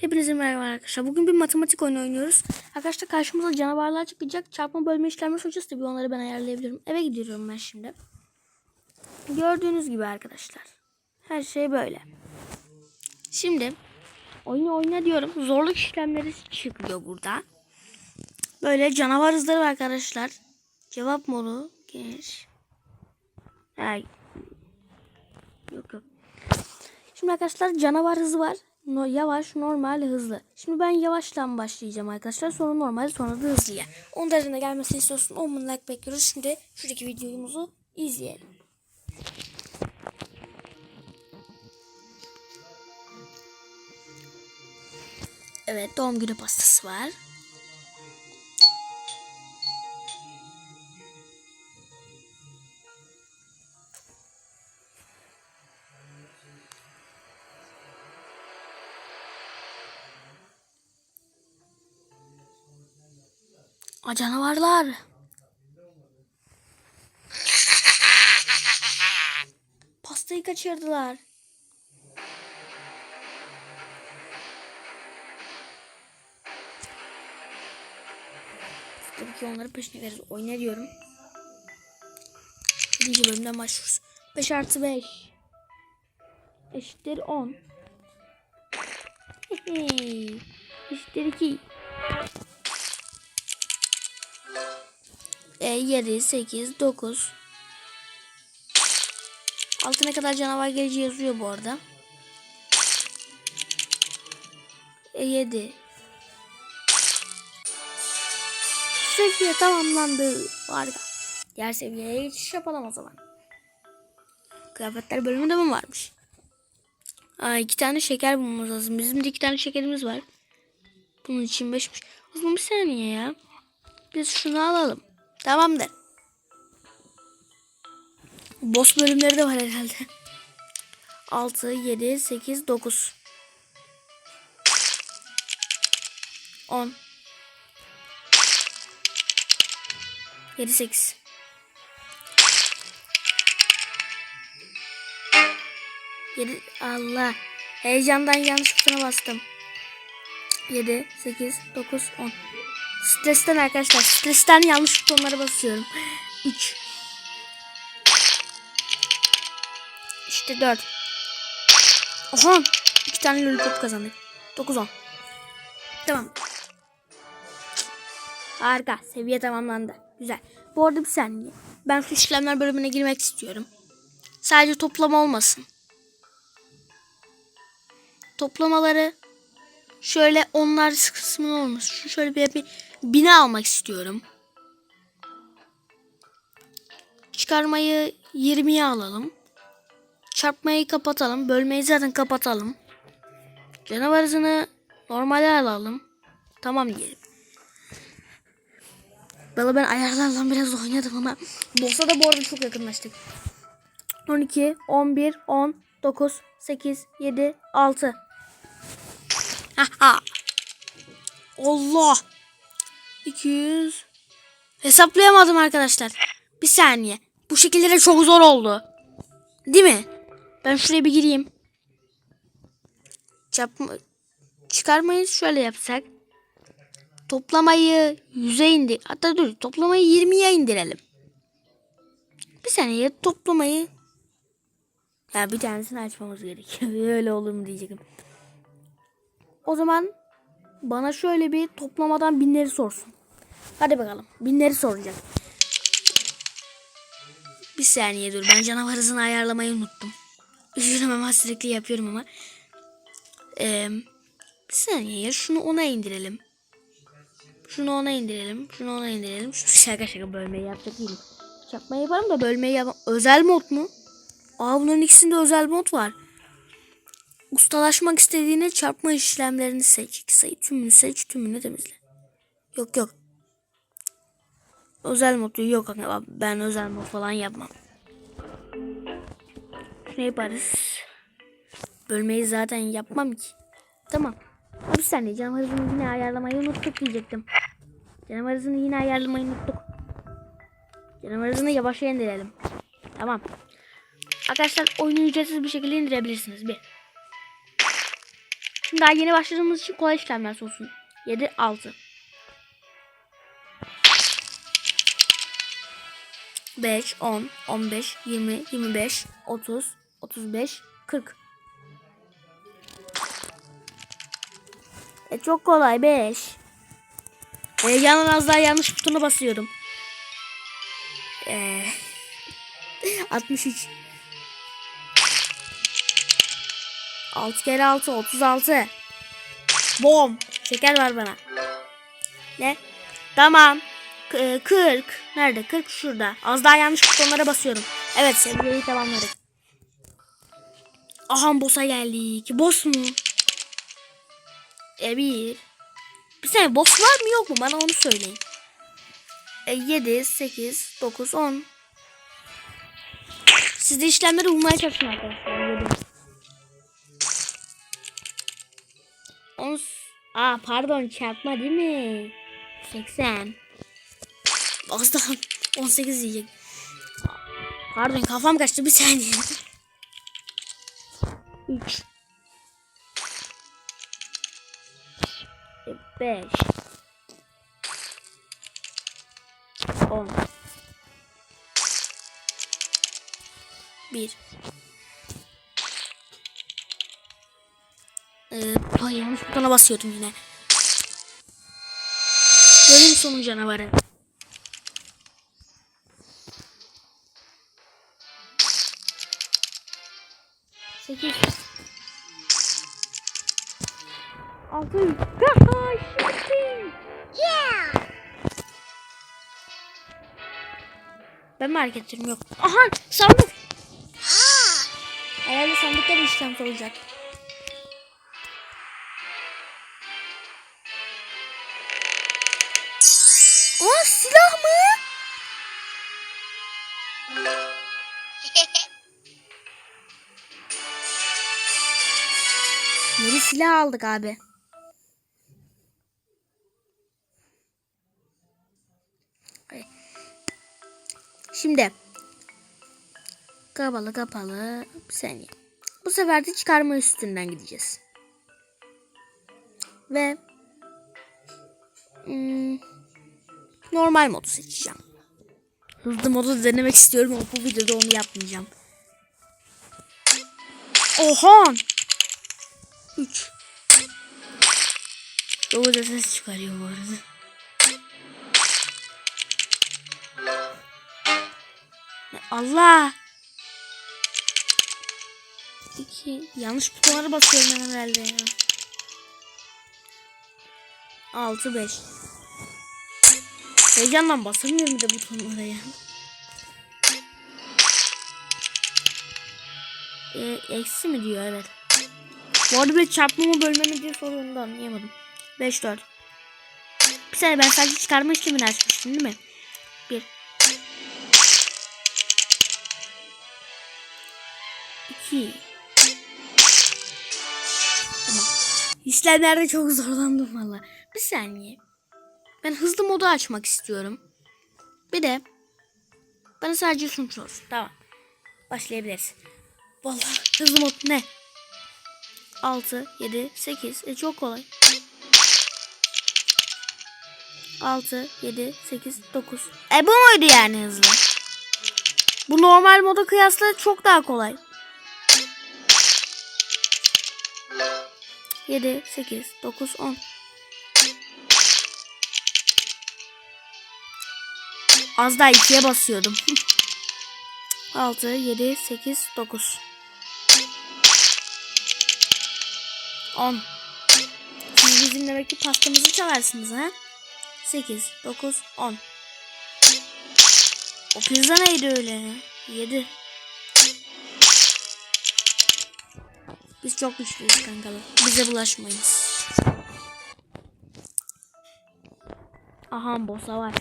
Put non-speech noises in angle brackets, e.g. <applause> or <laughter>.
Hepinize merhaba arkadaşlar. Bugün bir matematik oyunu oynuyoruz. Arkadaşlar karşımıza canavarlar çıkacak. Çarpma bölme işlemleri soracağız. Tabii onları ben ayarlayabilirim. Eve gidiyorum ben şimdi. Gördüğünüz gibi arkadaşlar. Her şey böyle. Şimdi oyunu oyna diyorum. Zorluk işlemleri çıkıyor burada. Böyle canavar hızları var arkadaşlar. Cevap modu geniş. Ay. Yok yok. Şimdi arkadaşlar canavar hızı var. No, yavaş, normal, hızlı. Şimdi ben yavaştan başlayacağım arkadaşlar. Sonra normal, sonra da hızlıya. 10 derecede gelmesini istiyorsun. 10 bin like bekliyoruz. Şimdi şuradaki videomuzu izleyelim. Evet doğum günü pastası var. A canavarlar. Pastayı kaçırdılar. Tabii ki onların peşine veririz. Oyna diyorum. Birinci bölümden başlıyoruz. 5 artı 5. Eşittir 10. Eşittir 2. 7, 8, 9. Altına kadar canavar geleceği yazıyor bu arada. E, 7. Seviye tamamlandı. Harika. Diğer seviyeye geçiş yapalım o zaman. Kıyafetler bölümünde mi varmış? Aa, iki tane şeker bulmamız lazım. Bizim de iki tane şekerimiz var. Bunun için beşmiş. O zaman bir saniye ya. Biz şunu alalım. Tamamdır. Boss bölümleri de var herhalde. 6, 7, 8, 9. 10. 7, 8. Yedi, Allah. Heyecandan yanlış butona bastım. 7, 8, 9, 10. Stresten arkadaşlar. Stresten yanlış butonlara basıyorum. 3. İşte 4. Oha. 2 tane lollipop kazandık. 9 10. Tamam. Harika. Seviye tamamlandı. Güzel. Bu arada bir saniye. Ben şu işlemler bölümüne girmek istiyorum. Sadece toplama olmasın. Toplamaları şöyle onlar kısmı olmuş. Şu şöyle bir, bir bina almak istiyorum. Çıkarmayı 20'ye alalım. Çarpmayı kapatalım. Bölmeyi zaten kapatalım. Canavar hızını normale alalım. Tamam diyelim. Valla ben ayarlarla biraz oynadım ama Boss'a da bu arada çok yakınlaştık. 12, 11, 10, 9, 8, 7, 6. Allah. 200. Hesaplayamadım arkadaşlar. Bir saniye. Bu şekilde çok zor oldu. Değil mi? Ben şuraya bir gireyim. Çarpma, çıkarmayı şöyle yapsak. Toplamayı 100'e indir. Hatta dur toplamayı 20'ye indirelim. Bir saniye toplamayı ya bir tanesini açmamız gerekiyor. <laughs> Öyle olur mu diyecektim. O zaman bana şöyle bir toplamadan binleri sorsun. Hadi bakalım. Binleri soracak. Bir saniye dur. Ben canavar hızını ayarlamayı unuttum. Üzülmem sürekli yapıyorum ama. Ee, bir saniye ya. Şunu ona indirelim. Şunu ona indirelim. Şunu ona indirelim. Şunu şaka şaka bölmeyi yapacak değilim. Yapmayı yaparım da bölmeyi yapamam. Özel mod mu? Aa bunların ikisinde özel mod var. Ustalaşmak istediğine çarpma işlemlerini seç. İki sayı tümünü seç tümünü temizle. Yok yok. Özel mod yok. Ben özel mod falan yapmam. Ne yaparız? Bölmeyi zaten yapmam ki. Tamam. Bir saniye canavar hızını yine ayarlamayı unuttuk diyecektim. Hızını yine ayarlamayı unuttuk. Canavar hızını yavaşa indirelim. Tamam. Arkadaşlar oyunu ücretsiz bir şekilde indirebilirsiniz. Bir. Şimdi daha yeni başladığımız için kolay işlemler olsun. 7, 6. 5, 10, 15, 20, 25, 30, 35, 40. E çok kolay 5. Heyecanla az daha yanlış butona basıyorum. Ee, 63. <laughs> 6 kere 6 36. Bom. Şeker ver bana. Ne? Tamam. K- e, 40. Nerede? 40 şurada. Az daha yanlış butonlara basıyorum. Evet seviyeyi tamamladık. Aha boss'a geldik. Boss mu? E bir. Bir saniye boss var mı yok mu? Bana onu söyleyin. E 7, 8, 9, 10. Siz de işlemleri bulmaya çalışın arkadaşlar. 10. Aa pardon çarpma değil mi? 80. Az daha 18 diyecek. Pardon kafam kaçtı bir saniye. 3 5 10 1 Ee, ay yanlış butona basıyordum yine. Bölüm sonu canavarı. Sekiz. Altı. Yeah. Ben mi hareketlerim yok. Aha sandık. Herhalde sandıkta bir işlem olacak. Silah mı? <laughs> Yeni silah aldık abi. Şimdi kapalı kapalı bir saniye. Bu sefer de çıkarma üstünden gideceğiz. Ve hmm, normal modu seçeceğim. Hızlı modu denemek istiyorum ama bu videoda onu yapmayacağım. Oha! 3 Baba da ses çıkarıyor bu arada. Allah! 2 Yanlış butonlara basıyorum ben herhalde ya. 6 5 Heyecandan basamıyorum bir de butonlara ya. E, eksi mi diyor evet. Bu arada bir çarpma mı bölme mi diye soruyorum da anlayamadım. 5 4 Bir saniye ben sadece çıkarma işlemini açmıştım değil mi? 1 2 Tamam. İşlemlerde çok zorlandım valla. Bir saniye. Ben hızlı modu açmak istiyorum. Bir de bana sadece sonuç olsun. Tamam. Başlayabiliriz. Vallahi hızlı mod ne? 6, 7, 8. E çok kolay. 6, 7, 8, 9. E bu muydu yani hızlı? Bu normal moda kıyasla çok daha kolay. 7, 8, 9, 10. Az daha ikiye basıyordum. 6, 7, 8, 9. 10. Siz bizim demek ki pastamızı çalarsınız ha? 8, 9, 10. O pizza neydi öyle? 7. Biz çok güçlüyüz kankalar. Bize bulaşmayız. Aha bossa var.